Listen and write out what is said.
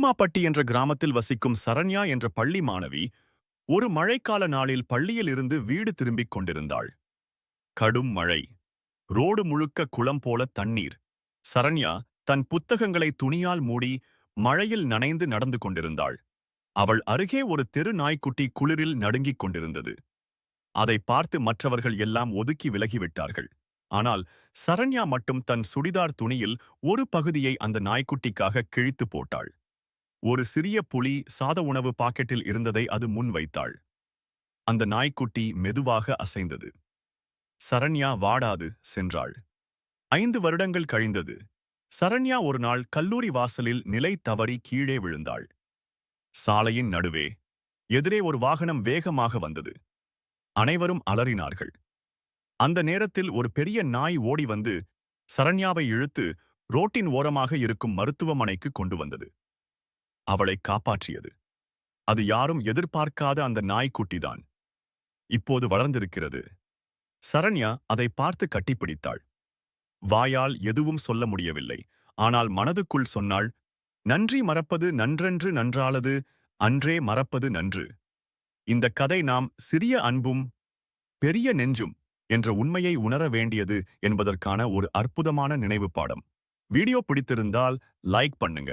பூமாப்பட்டி என்ற கிராமத்தில் வசிக்கும் சரண்யா என்ற பள்ளி மாணவி ஒரு மழைக்கால நாளில் பள்ளியில் இருந்து வீடு திரும்பிக் கொண்டிருந்தாள். கடும் மழை ரோடு முழுக்க குளம் போல தண்ணீர். சரண்யா தன் புத்தகங்களை துணியால் மூடி மழையில் நனைந்து நடந்து கொண்டிருந்தாள். அவள் அருகே ஒரு தெரு நாய்க்குட்டி குளிரில் நடுங்கிக் கொண்டிருந்தது. அதை பார்த்து மற்றவர்கள் எல்லாம் ஒதுக்கி விலகிவிட்டார்கள். ஆனால் சரண்யா மட்டும் தன் சுடிதார் துணியில் ஒரு பகுதியை அந்த நாய்க்குட்டிக்காக கிழித்து போட்டாள். ஒரு சிறிய புலி சாத உணவு பாக்கெட்டில் இருந்ததை அது முன் வைத்தாள். அந்த நாய்க்குட்டி மெதுவாக அசைந்தது. சரண்யா வாடாது சென்றாள். ஐந்து வருடங்கள் கழிந்தது. சரண்யா ஒரு நாள் கல்லூரி வாசலில் நிலை தவறி கீழே விழுந்தாள். சாலையின் நடுவே எதிரே ஒரு வாகனம் வேகமாக வந்தது. அனைவரும் அலறினார்கள். அந்த நேரத்தில் ஒரு பெரிய நாய் ஓடி வந்து சரண்யாவை இழுத்து ரோட்டின் ஓரமாக இருக்கும் மருத்துவமனைக்கு கொண்டு வந்தது. அவளை காப்பாற்றியது. அது யாரும் எதிர்பார்க்காத அந்த நாய்க்குட்டிதான். இப்போது வளர்ந்திருக்கிறது. சரண்யா அதை பார்த்து கட்டிப்பிடித்தாள். வாயால் எதுவும் சொல்ல முடியவில்லை. ஆனால் மனதுக்குள் சொன்னாள் நன்றி மறப்பது நன்றன்று நன்றாலது அன்றே மறப்பது நன்று. இந்த கதை நாம் சிறிய அன்பும் பெரிய நெஞ்சும் என்ற உண்மையை உணர வேண்டியது என்பதற்கான ஒரு அற்புதமான நினைவு பாடம். வீடியோ பிடித்திருந்தால் லைக் பண்ணுங்க.